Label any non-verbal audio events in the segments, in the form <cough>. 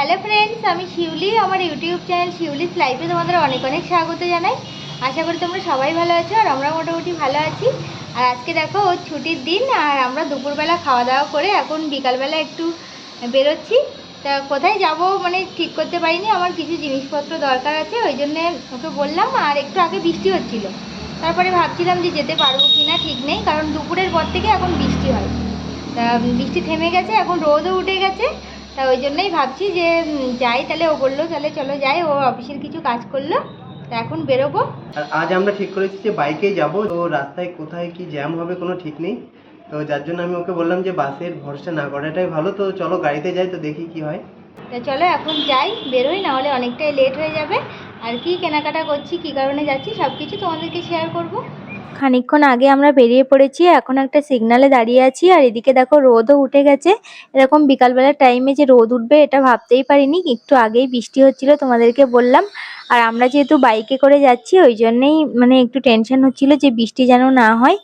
Hello friends আমি শিউলি, আমার YouTube channel Shiuli's লাইফে তোমাদের অনেক অনেক স্বাগত জানাই। আশা করি তোমরা সবাই ভালো আছো আর আমরা মোটামুটি ভালো আছি। আর আজকে দেখো, ছুটির দিন আর আমরা দুপুরবেলা খাওয়া দাওয়া করে এখন বিকালবেলা একটু বেরোচ্ছি। তা কোথায় যাব মানে ঠিক করতে পারিনি, আমার কিছু জিনিসপত্র দরকার আছে, ওই জন্যে ওকে বললাম আর একটু আগে বৃষ্টি হচ্ছিল। তারপরে ভাবছিলাম যে যেতে পারব কি না ঠিক নেই, কারণ দুপুরের পর থেকে এখন বৃষ্টি হয়। তা বৃষ্টি থেমে গেছে, এখন রোদও উঠে গেছে। তা ওই জন্যই ভাবছি যে যাই তাহলে ও বলল তাহলে চলো যাই ও অফিসের কিছু কাজ করল তা এখন বেরোবো। আর আজ আমরা ঠিক করেছি যে বাইকেই যাব তো রাস্তায় কোথায় কি জ্যাম হবে কোনো ঠিক নেই। তো যার জন্য আমি ওকে বললাম যে বাসের ভরসা না করাটাই ভালো তো চলো গাড়িতে যাই তো দেখি কি হয়। তা চলো এখন যাই বেরোই না হলে অনেকটাই লেট হয়ে যাবে। আর কি কেনাকাটা করছি কি কারণে যাচ্ছি সব কিছু তোমাদেরকে শেয়ার করব। খানিকক্ষণ আগে আমরা বেরিয়ে পড়েছি, এখন একটা সিগনালে দাঁড়িয়ে আছি আর এদিকে দেখো রোদও উঠে গেছে। এরকম বিকালবেলার টাইমে যে রোদ উঠবে এটা ভাবতেই পারিনি, একটু আগেই বৃষ্টি হচ্ছিল তোমাদেরকে বললাম। আর আমরা যেহেতু বাইকে করে যাচ্ছি, ওই জন্যেই মানে একটু টেনশন হচ্ছিল যে বৃষ্টি যেন না হয়।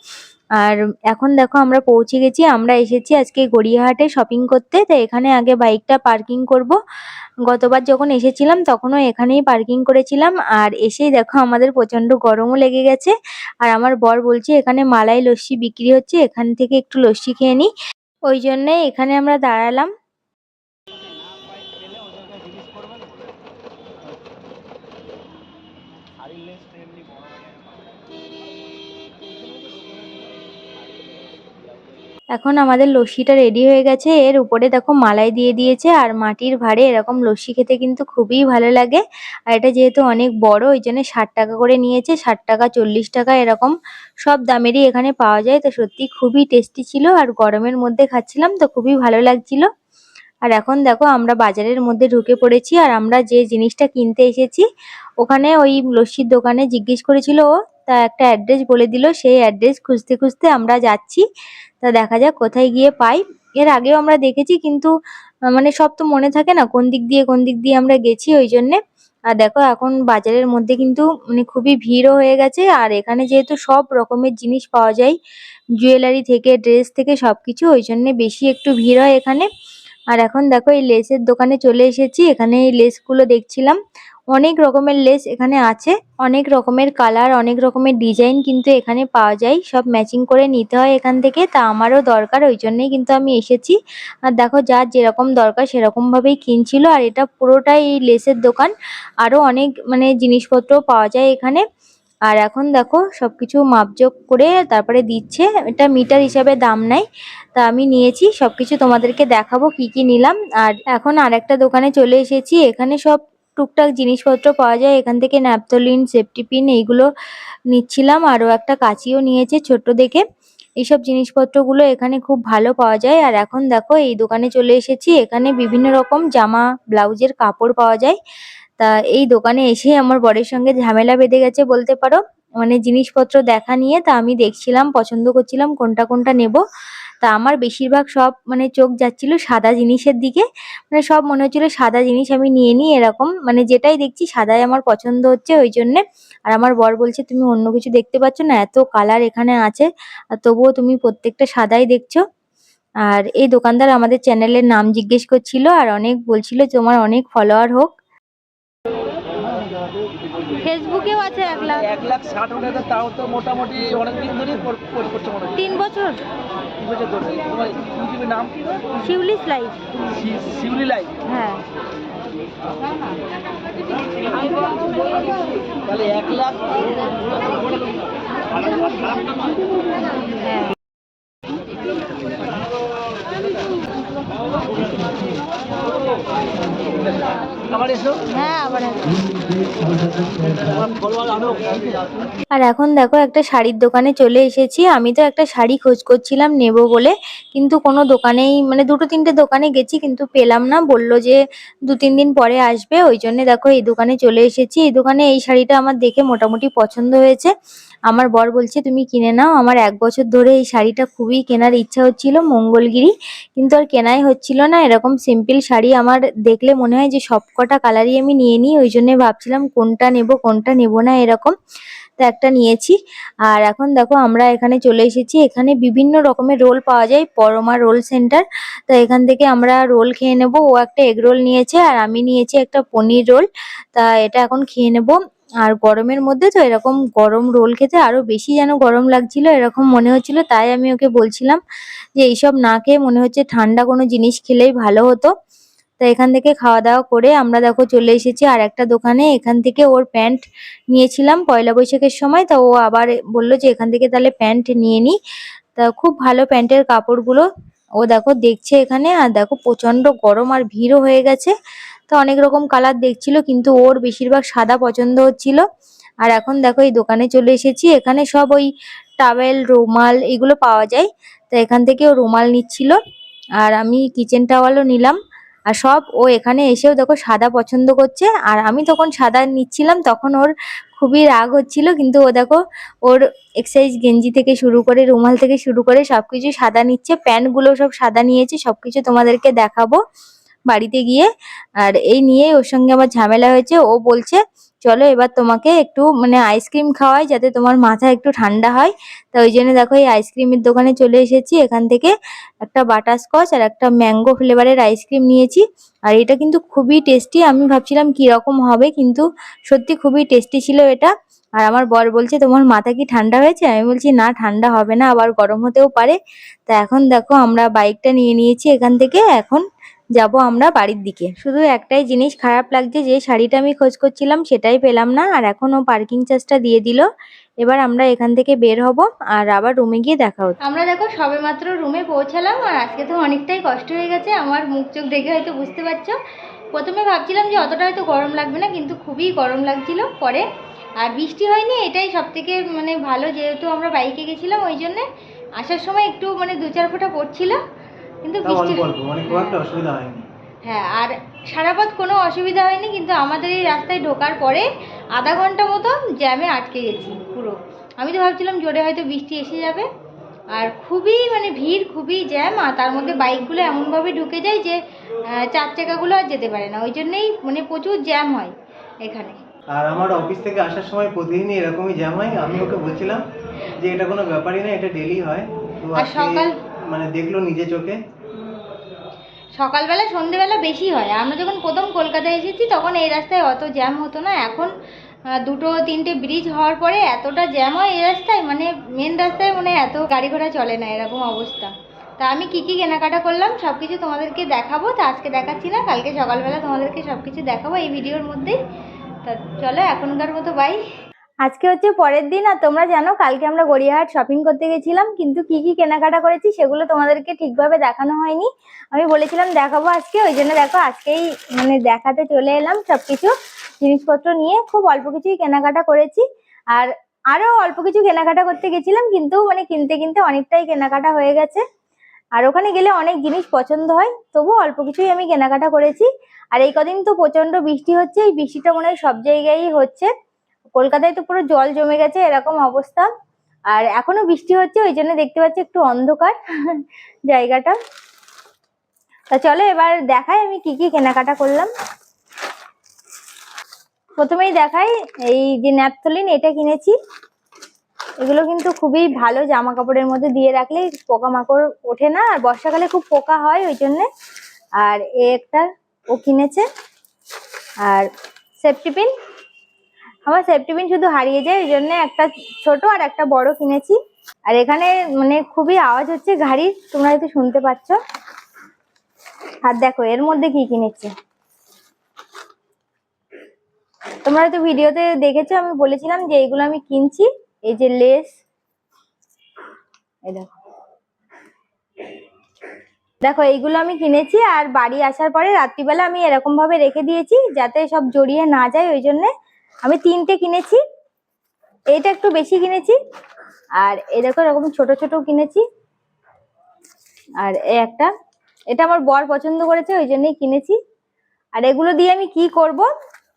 আর এখন দেখো আমরা পৌঁছে গেছি, আমরা এসেছি আজকে গড়িয়াহাটে শপিং করতে তো এখানে আগে বাইকটা পার্কিং করব। গতবার যখন এসেছিলাম তখনও এখানেই পার্কিং করেছিলাম, আর এসেই দেখো আমাদের প্রচণ্ড গরমও লেগে গেছে। আর আমার বর বলছে এখানে মালাই লস্যি বিক্রি হচ্ছে, এখান থেকে একটু লস্যি খেয়ে নিই ওই জন্যে এখানে আমরা দাঁড়ালাম। এখন আমাদের লস্যিটা রেডি হয়ে গেছে। এর উপরে দেখো মালাই দিয়ে দিয়েছে আর মাটির ভাঁড়ে এরকম লস্যি খেতে কিন্তু খুবই ভালো লাগে। আর এটা যেহেতু অনেক বড়, ওই জন্য ষাট টাকা করে নিয়েছে। ষাট টাকা, চল্লিশ টাকা এরকম সব দামেরই এখানে পাওয়া যায়। তো সত্যি খুবই টেস্টি ছিল আর গরমের মধ্যে খাচ্ছিলাম তো খুবই ভালো লাগছিল। আর এখন দেখো আমরা বাজারের মধ্যে ঢুকে পড়েছি আর আমরা যে জিনিসটা কিনতে এসেছি, ওখানে ওই লস্যির দোকানে জিজ্ঞেস করেছিল ও তা একটা অ্যাড্রেস বলে দিল। সেই অ্যাড্রেস খুঁজতে খুঁজতে আমরা যাচ্ছি। তা দেখা যাক কোথায় গিয়ে পাই। এর আগেও আমরা দেখেছি কিন্তু মানে সব তো মনে থাকে না কোন দিক দিয়ে কোন দিক দিয়ে আমরা গেছি ওই জন্যে। আর দেখো এখন বাজারের মধ্যে কিন্তু মানে খুবই ভিড়ও হয়ে গেছে। আর এখানে যেহেতু সব রকমের জিনিস পাওয়া যায় জুয়েলারি থেকে ড্রেস থেকে সবকিছু, ওই জন্যে বেশি একটু ভিড় হয় এখানে। আর এখন দেখো এই লেসের দোকানে চলে এসেছি। এখানে এই লেসগুলো দেখছিলাম। অনেক রকমের লেস এখানে আছে, অনেক রকমের কালার, অনেক রকমের ডিজাইন কিন্তু এখানে পাওয়া যায়। সব ম্যাচিং করে নিতে হয় এখান থেকে, তা আমারও দরকার, ওই জন্যই কিন্তু আমি এসেছি। আর দেখো, যার যেরকম দরকার সেরকমভাবেই কিনছিল, আর এটা পুরোটাই এই লেসের দোকান। আরও অনেক মানে জিনিসপত্র পাওয়া যায় এখানে। আর এখন দেখো সব কিছু মাপজোক করে তারপরে দিচ্ছে, এটা মিটার হিসাবে দাম নেয় তা আমি নিয়েছি সব কিছু তোমাদেরকে দেখাবো কি কি নিলাম। আর এখন আরেকটা দোকানে চলে এসেছি, এখানে সব টুকটাক জিনিসপত্র পাওয়া যায়। এখান থেকে ন্যাপথলিন সেফটি পিন এইগুলো নিচ্ছিলাম। আরও একটা কাঁচিও নিয়েছে ছোট্ট দেখে। এইসব জিনিসপত্রগুলো এখানে খুব ভালো পাওয়া যায়। আর এখন দেখো, এই দোকানে চলে এসেছি। এখানে বিভিন্ন রকম জামা, ব্লাউজের কাপড় পাওয়া যায়। তা এই দোকানে এসে আমার বরের সঙ্গে ঝামেলা বেঁধে গেছে বলতে পারো। মানে জিনিসপত্র দেখা নিয়ে তা আমি দেখছিলাম, পছন্দ করছিলাম, কোনটা কোনটা নেব। তা আমার বেশিরভাগ সব মানে চোখ যাচ্ছিল সাদা জিনিসের দিকে। মানে সব মনে হচ্ছিল সাদা জিনিস আমি নিয়ে নিই এরকম। মানে যেটাই দেখছি সাদাই আমার পছন্দ হচ্ছে ওই জন্যে। আর আমার বর বলছে, তুমি অন্য কিছু দেখতে পাচ্ছ না? এত কালার এখানে আছে। আর তবুও তুমি প্রত্যেকটা সাদাই দেখছ। আর এই দোকানদার আমাদের চ্যানেলের নাম জিজ্ঞেস করছিল আর অনেক বলছিল তোমার অনেক ফলোয়ার হোক। ফেসবুকেও আছে এক লাখ। এক লাখ ষাট হাজার তাও তো মোটামুটি অনেকদিন ধরেই করছে মনে হয়। তিন বছর। বছর ধরে। তোমার ইউটিউবের নাম কি? শিউলিস শিউলি লাইভ হ্যাঁ। তাহলে এক লাখ হ্যাঁ আবার এসো হ্যাঁ আবার একটা। আমার ফলোয়ার আরও আর এখন দেখো একটা শাড়ির দোকানে চলে এসেছি। আমি তো একটা শাড়ি খোঁজ করছিলাম নেব বলে। কিন্তু কোনো দোকানেই মানে দুটো তিনটে দোকানে গেছি কিন্তু পেলাম না। বলল যে দু তিন দিন পরে আসবে। ওই জন্য দেখো এই দোকানে চলে এসেছি। এই দোকানে এই শাড়িটা আমার দেখে মোটামুটি পছন্দ হয়েছে। আমার বর বলছে তুমি কিনে নাও। আমার এক বছর ধরে এই শাড়িটা খুবই কেনার ইচ্ছা হচ্ছিল মঙ্গলগিরি। কিন্তু আর কেনাই হচ্ছিল না। এরকম সিম্পল শাড়ি আমার দেখলে মনে হয় যে সফট কটা কালারই আমি নিয়ে নিই, ওই জন্য ভাবছিলাম কোনটা নেব কোনটা নেব না এরকম। তো একটা নিয়েছি। আর এখন দেখো আমরা এখানে চলে এসেছি। এখানে বিভিন্ন রকমের রোল পাওয়া যায়, পরমা রোল সেন্টার তো এখান থেকে আমরা রোল খেয়ে নেব। ও একটা এগ রোল নিয়েছে আর আমি নিয়েছি একটা পনির রোল তা এটা এখন খেয়ে নেব। আর গরমের মধ্যে তো এরকম গরম রোল খেতে আরও বেশি যেন গরম লাগছিল, এরকম মনে হচ্ছিল, তাই আমি ওকে বলছিলাম যে এইসব না খেয়ে মনে হচ্ছে ঠান্ডা কোনো জিনিস খেলেই ভালো হতো। তো এখান থেকে খাওয়া দাওয়া করে আমরা দেখো চলে এসেছি আর একটা দোকানে। এখান থেকে ওর প্যান্ট নিয়েছিলাম পয়লা বৈশাখের সময়। তা ও আবার বলল যে এখান থেকে তাহলে প্যান্ট নিয়ে নিই তা খুব ভালো প্যান্টের কাপড়গুলো ও দেখো দেখছে এখানে। আর দেখো প্রচণ্ড গরম আর ভিড়ও হয়ে গেছে। তো অনেক রকম কালার দেখছিল কিন্তু ওর বেশিরভাগ সাদা পছন্দ হচ্ছিল। আর এখন দেখো এই দোকানে চলে এসেছি। এখানে সব ওই টাওয়েল, রুমাল এগুলো পাওয়া যায়। তো এখান থেকে ও রুমাল নিচ্ছিল। আর আমি কিচেন টাওয়ালও নিলাম। আর সব ও এখানে এসেও দেখো সাদা পছন্দ করছে। আর আমি তখন সাদা নিচ্ছিলাম, তখন ওর খুবই রাগ হচ্ছিল, কিন্তু ও দেখো ওর এক্সারসাইজ গেঞ্জি থেকে শুরু করে, রুমাল থেকে শুরু করে সব কিছু সাদা নিচ্ছে। প্যান্টগুলো সব সাদা নিয়েছে সব কিছু তোমাদেরকে দেখাবো বাড়িতে গিয়ে। আর এই নিয়েই ওর সঙ্গে আমার ঝামেলা হয়েছে। ও বলছে চলো এবার তোমাকে একটু মানে আইসক্রিম খাওয়াই যাতে তোমার মাথা একটু ঠান্ডা হয়। তো ওই জন্য দেখো এই আইসক্রিমের দোকানে চলে এসেছি। এখান থেকে একটা বাটারস্কচ আর একটা ম্যাঙ্গো ফ্লেভারের আইসক্রিম নিয়েছি। আর এটা কিন্তু খুবই টেস্টি আমি ভাবছিলাম কি রকম হবে, কিন্তু সত্যি খুবই টেস্টি ছিল এটা। আর আমার বর বলছে, তোমার মাথা কি ঠান্ডা হয়েছে? আমি বলছি, না, ঠান্ডা হবে না, আবার গরম হতেও পারে। তা এখন দেখো আমরা বাইকটা নিয়ে নিয়েছি এখান থেকে। এখন যাব আমরা বাড়ির দিকে। শুধু একটাই জিনিস খারাপ লাগছে, যে শাড়িটা আমি খোঁজ করছিলাম সেটাই পেলাম না, আর এখন ও পার্কিং চার্জটা দিয়ে দিল। এবার আমরা এখান থেকে বের হব আর আবার রুমে গিয়ে দেখা হচ্ছে। আমরা দেখো সবে মাত্র রুমে পৌঁছালাম, আর আজকে তো অনেকটাই কষ্ট হয়ে গেছে, আমার মুখ চোখ দেখে হয়তো বুঝতে পারছ। প্রথমে ভাবছিলাম যে অতটা হয়তো গরম লাগবে না, কিন্তু খুবই গরম লাগছিল পরে। আর বৃষ্টি হয়নি, এটাই সব থেকে মানে ভালো, যেহেতু আমরা বাইকে গেছিলাম, ওই জন্যে আসার সময় একটু মানে দু চার ফোঁটা পড়ছিল। কিন্তু বৃষ্টি অল্প মানে খুব একটা অসুবিধা হয়নি। হ্যাঁ আর সারা পথ কোনো অসুবিধা হয়নি কিন্তু আমাদের এই রাস্তায় ঢোকার পরে আধা ঘণ্টা মতো জ্যামে আটকে গেছি পুরো। আমি তো ভাবছিলাম জোরে হয়তো বৃষ্টি এসে যাবে আর খুবই মানে ভিড় খুবই জ্যাম আর তার মধ্যে বাইকগুলো এমনভাবে ঢুকে যায় যে চার চাকাগুলো আর যেতে পারে না। ওই জন্যেই মানে প্রচুর জ্যাম হয় এখানে। আর আমার অফিস থেকে আসার সময় প্রতিদিনই এরকমই জ্যাম হয়। আমি ওকে বলছিলাম যে এটা কোনো ব্যাপারই না এটা ডেলি হয়। আর সকাল- মানে দেখল নিজে চোখে? সকালবেলা, সন্ধেবেলা বেশি হয়। আমরা যখন প্রথম কলকাতায় এসেছি, তখন এই রাস্তায় অত জ্যাম হতো না। এখন দুটো, তিনটে ব্রিজ হওয়ার পরে এতটা জ্যাম হয় এই রাস্তায় মানে মেন রাস্তায় মানে এত গাড়ি ঘোড়া চলে না এরকম অবস্থা। তা আমি কি কি কেনাকাটা করলাম সব কিছু তোমাদেরকে দেখাবো। তা আজকে দেখাচ্ছি না, কালকে সকালবেলা তোমাদেরকে সব কিছু দেখাবো এই ভিডিওর মধ্যেই। তা চলো, এখনকার মতো বাই আজকে হচ্ছে পরের দিন, আর তোমরা জানো কালকে আমরা গড়িয়াহাট শপিং করতে গেছিলাম, কিন্তু কি কি কেনাকাটা করেছি সেগুলো তোমাদেরকে ঠিকভাবে দেখানো হয়নি। আমি বলেছিলাম দেখাবো আজকে, ওই জন্য দেখো আজকেই মানে দেখাতে চলে এলাম সবকিছু জিনিসপত্র নিয়ে। খুব অল্প কিছুই কেনাকাটা করেছি, আর আরও অল্প কিছু কেনাকাটা করতে গেছিলাম, কিন্তু মানে কিনতে কিনতে অনেকটাই কেনাকাটা হয়ে গেছে। আর ওখানে গেলে অনেক জিনিস পছন্দ হয়, তবু অল্প কিছুই আমি কেনাকাটা করেছি। আর এই কদিন তো প্রচণ্ড বৃষ্টি হচ্ছে, এই বৃষ্টিটা মনে হয় সব জায়গায়ই হচ্ছে। কলকাতায় তো পুরো জল জমে গেছে, এরকম অবস্থা। আর এখনও বৃষ্টি হচ্ছে, ওই জন্য দেখতে পাচ্ছি একটু অন্ধকার <laughs> জায়গাটা। তা চলো এবার দেখাই আমি কি কি কেনাকাটা করলাম। প্রথমেই দেখাই এই যে ন্যাপথলিন, এটা কিনেছি। এগুলো কিন্তু খুবই ভালো জামা কাপড়ের মধ্যে দিয়ে রাখলে পোকামাকড় ওঠে না, আর বর্ষাকালে খুব পোকা হয় ওই জন্যে। আর এ একটা ও কিনেছে। আর সেফটি পিন আমার সেফটি পিন শুধু হারিয়ে যায় ওই জন্য একটা ছোট আর একটা বড় কিনেছি। আর এখানে মানে খুবই আওয়াজ হচ্ছে গাড়ির তোমরা হয়তো শুনতে পাচ্ছ। আর দেখো, এর মধ্যে কি কিনেছি? তোমরা হয়তো ভিডিওতে দেখেছ, আমি বলেছিলাম যে এইগুলো আমি কিনছি, এই যে লেস। দেখো। দেখো, এইগুলো আমি কিনেছি, আর বাড়ি আসার পরে রাত্রিবেলা আমি এরকম ভাবে রেখে দিয়েছি, যাতে সব জড়িয়ে না যায়, ওই জন্যে আমি তিনটে কিনেছি এটা একটু বেশি কিনেছি, আর দেখো এরকম ছোট ছোট কিনেছি, আর এই একটা, এটা আমার বর পছন্দ করেছে, ওই জন্যই কিনেছি, আর এগুলো দিয়ে আমি কি করব,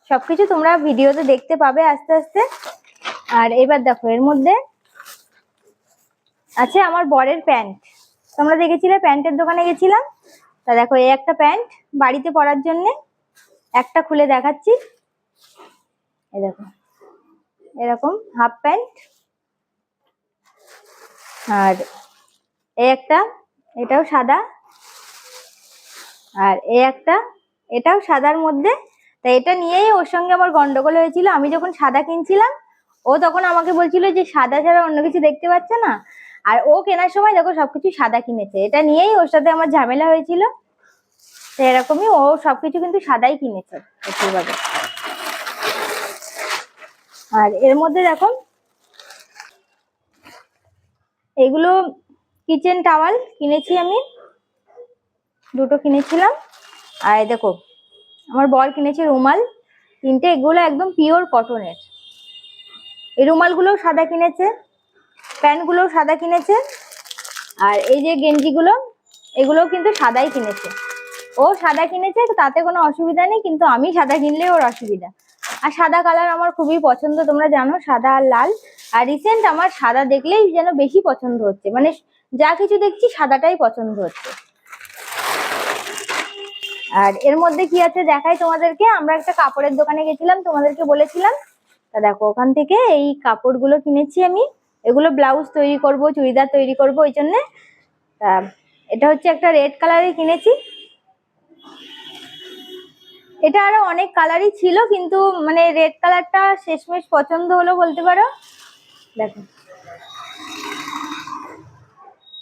সবকিছু তোমরা ভিডিওতে দেখতে পাবে আস্তে আস্তে, আর এবার দেখো, এর মধ্যে আছে আমার বরের প্যান্ট, তোমরা দেখেছিলে প্যান্টের দোকানে গেছিলাম, তা দেখো, এই একটা প্যান্ট বাড়িতে পরার জন্যে, একটা খুলে দেখাচ্ছি এই দেখো এরকম হাফ প্যান্ট আর এই একটা, এটাও সাদা। আর এই একটা, এটাও সাদার মধ্যে। তা এটা নিয়েই ওর সঙ্গে আমার গন্ডগোল হয়েছিল। আমি যখন সাদা কিনছিলাম, ও তখন আমাকে বলছিল যে সাদা ছাড়া অন্য কিছু দেখতে পাচ্ছে না। আর ও কেনার সময় দেখো সবকিছু সাদা কিনেছে। এটা নিয়েই ওর সাথে আমার ঝামেলা হয়েছিল। তো এরকমই ও সবকিছু কিন্তু সাদাই কিনেছে বেশিরভাগে আর এর মধ্যে দেখো, এগুলো কিচেন টাওয়াল কিনেছি আমি, দুটো কিনেছিলাম। আর দেখো, আমার বর কিনেছে রুমাল। তিনটে, এগুলো একদম পিওর কটনের এই রুমালগুলোও সাদা কিনেছে, প্যান্টগুলোও সাদা কিনেছে। আর এই যে গেঞ্জিগুলো, এগুলোও কিন্তু সাদাই কিনেছে। ও সাদা কিনেছে, তাতে কোনো অসুবিধা নেই, কিন্তু আমি সাদা কিনলে ওর অসুবিধা। আর সাদা কালার আমার খুবই পছন্দ, তোমরা জানো, সাদা আর লাল। আর রিসেন্ট আমার সাদা দেখলেই যেন বেশি পছন্দ হচ্ছে। মানে যা কিছু দেখছি সাদাটাই পছন্দ হচ্ছে। আর এর মধ্যে কি আছে দেখাই তোমাদেরকে? আমরা একটা কাপড়ের দোকানে গেছিলাম, তোমাদেরকে বলেছিলাম। তা দেখো, ওখান থেকে এই কাপড়গুলো কিনেছি আমি। এগুলো ব্লাউজ তৈরি করব, চুড়িদার তৈরি করব, ওই জন্যে। এটা হচ্ছে একটা রেড কালারে কিনেছি। এটা আরও অনেক কালারই ছিল, কিন্তু মানে রেড কালারটা শেষমেশ পছন্দ হলো বলতে পারো। দেখো।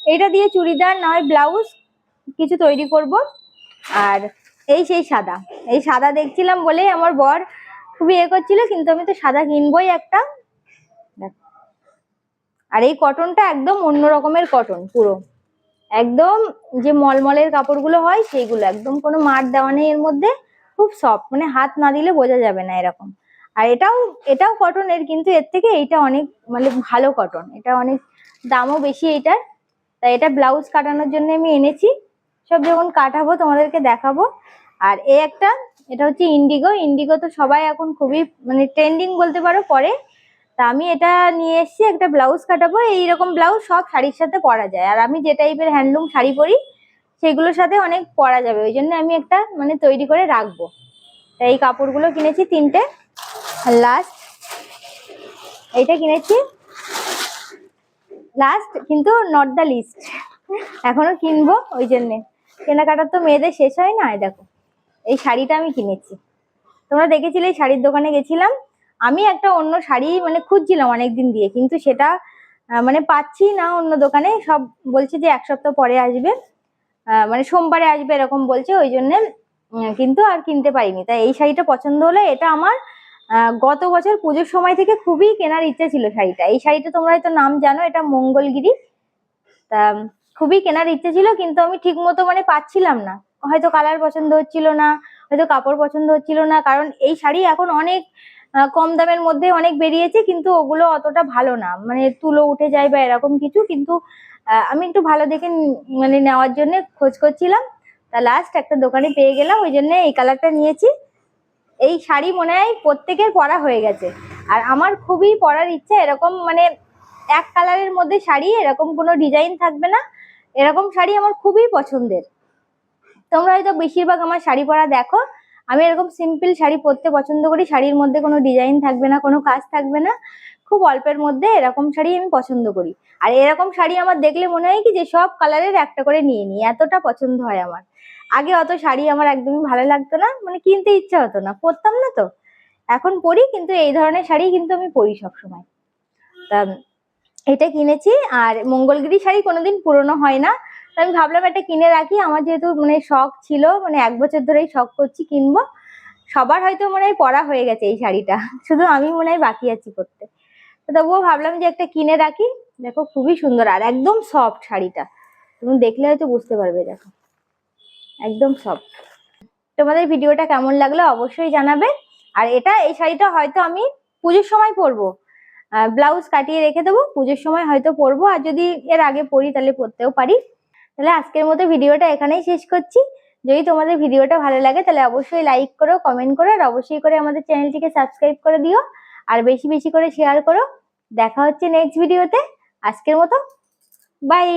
এটা দিয়ে চুড়িদার নয় ব্লাউজ কিছু তৈরি করব। আর এই সেই সাদা। এই সাদা দেখছিলাম বলেই আমার বর খুবই এ করছিল, কিন্তু আমি তো সাদা কিনবই একটা। দেখো। আর এই কটনটা একদম অন্য রকমের কটন পুরো। একদম যে মলমলের কাপড়গুলো হয়, সেইগুলো। একদম কোনো মার দেওয়া নেই এর মধ্যে। খুব সফট মানে হাত না দিলে বোঝা যাবে না এরকম। আর এটাও এটাও কটনের কিন্তু এর থেকে এইটা অনেক মানে ভালো কটন এটা অনেক দামও বেশি এটার তাই এটা ব্লাউজ কাটানোর জন্য আমি এনেছি। সব যখন কাটাবো তোমাদেরকে দেখাবো। আর এ একটা, এটা হচ্ছে ইন্ডিগো ইন্ডিগো তো সবাই এখন খুবই মানে ট্রেন্ডিং বলতে পারো, পরে। তা আমি এটা নিয়ে এসেছি একটা ব্লাউজ কাটাবো। এইরকম ব্লাউজ সব শাড়ির সাথে পরা যায়। আর আমি যে টাইপের হ্যান্ডলুম শাড়ি পরি সেগুলোর সাথে অনেক পরা যাবে, ওই জন্য আমি একটা মানে তৈরি করে রাখব। তাই এই কাপড়গুলো কিনেছি তিনটে। লাস্ট এইটা কিনেছি লাস্ট কিন্তু নট দ্য লিস্ট এখনও কিনবো, ওই জন্যে। কেনাকাটার তো মেয়েদের শেষ হয় না দেখো। এই শাড়িটা আমি কিনেছি। তোমরা দেখেছিলে এই শাড়ির দোকানে গেছিলাম। আমি একটা অন্য শাড়ি মানে খুঁজছিলাম অনেকদিন দিয়ে, কিন্তু সেটা মানে পাচ্ছি না অন্য দোকানে। সব বলছে যে এক সপ্তাহ পরে আসবে। মানে সোমবারে আসবে এরকম বলছে, ওই জন্যে কিন্তু আর কিনতে পারিনি। তাই এই শাড়িটা পছন্দ হলো এটা আমার গত বছর পুজোর সময় থেকে খুবই কেনার ইচ্ছে ছিল শাড়িটা। এই শাড়িটা তোমরা হয়তো নাম জানো, এটা মঙ্গলগিরি। তা, খুবই কেনার ইচ্ছে ছিল, কিন্তু আমি ঠিক মতো মানে পাচ্ছিলাম না। হয়তো কালার পছন্দ হচ্ছিল না, হয়তো কাপড় পছন্দ হচ্ছিল না, কারণ এই শাড়ি এখন অনেক কম দামের মধ্যে অনেক বেরিয়েছে, কিন্তু ওগুলো অতটা ভালো না। মানে তুলো উঠে যায় বা এরকম কিছু, কিন্তু আমি একটু ভালো দেখে মানে নেওয়ার জন্য খোঁজ করছিলাম। তা লাস্ট একটা দোকানে পেয়ে গেলাম, ওই জন্য এই কালারটা নিয়েছি। এই শাড়ি মনে হয় প্রত্যেকের পরা হয়ে গেছে। আর আমার খুবই পরার ইচ্ছা এরকম মানে এক কালারের মধ্যে শাড়ি, এরকম কোনো ডিজাইন থাকবে না। এরকম শাড়ি আমার খুবই পছন্দের। তোমরা হয়তো বেশিরভাগ আমার শাড়ি পরা দেখো। আমি এরকম সিম্পল শাড়ি পরতে পছন্দ করি, শাড়ির মধ্যে কোনো ডিজাইন থাকবে না, কোনো কাজ থাকবে না। খুব অল্পের মধ্যে এরকম শাড়ি আমি পছন্দ করি। আর এরকম শাড়ি আমার দেখলে মনে হয় কি যে সব কালারের একটা করে নিয়ে নিই, এতটা পছন্দ হয় আমার। আগে অত শাড়ি আমার একদমই ভালো লাগতো না মানে কিনতে ইচ্ছা হতো না, পরতাম না তো। এখন পরি, কিন্তু এই ধরনের শাড়ি কিন্তু আমি পরি সবসময়। তা এটা কিনেছি, আর মঙ্গলগিরি শাড়ি কোনোদিন পুরনো হয় না। আমি ভাবলাম এটা কিনে রাখি, আমার যেহেতু মানে শখ ছিল মানে এক বছর ধরেই শখ করছি কিনবো। সবার হয়তো মনে হয় পরা হয়ে গেছে এই শাড়িটা, শুধু আমি মনে হয় বাকি আছি করতে। তবুও ভাবলাম যে একটা কিনে রাখি। দেখো, খুবই সুন্দর। আর একদম সফট শাড়িটা। তুমি দেখলে হয়তো বুঝতে পারবে, দেখো। একদম সফট তোমাদের ভিডিওটা কেমন লাগল অবশ্যই জানাবে। আর এটা, এই শাড়িটা হয়তো আমি পুজোর সময় পরবো। ব্লাউজ কাটিয়ে রেখে দেবো, পুজোর সময় হয়তো পরবো। আর যদি এর আগে পরি, তাহলে পরতেও পারি। তাহলে আজকের মতো ভিডিওটা এখানেই শেষ করছি। যদি তোমাদের ভিডিওটা ভালো লাগে, তাহলে অবশ্যই লাইক করো কমেন্ট করো, আর অবশ্যই করে আমাদের চ্যানেলটিকে সাবস্ক্রাইব করে দিও। আর বেশি বেশি করে শেয়ার করো। দেখা হচ্ছে নেক্সট ভিডিওতে আজকের মতো বাই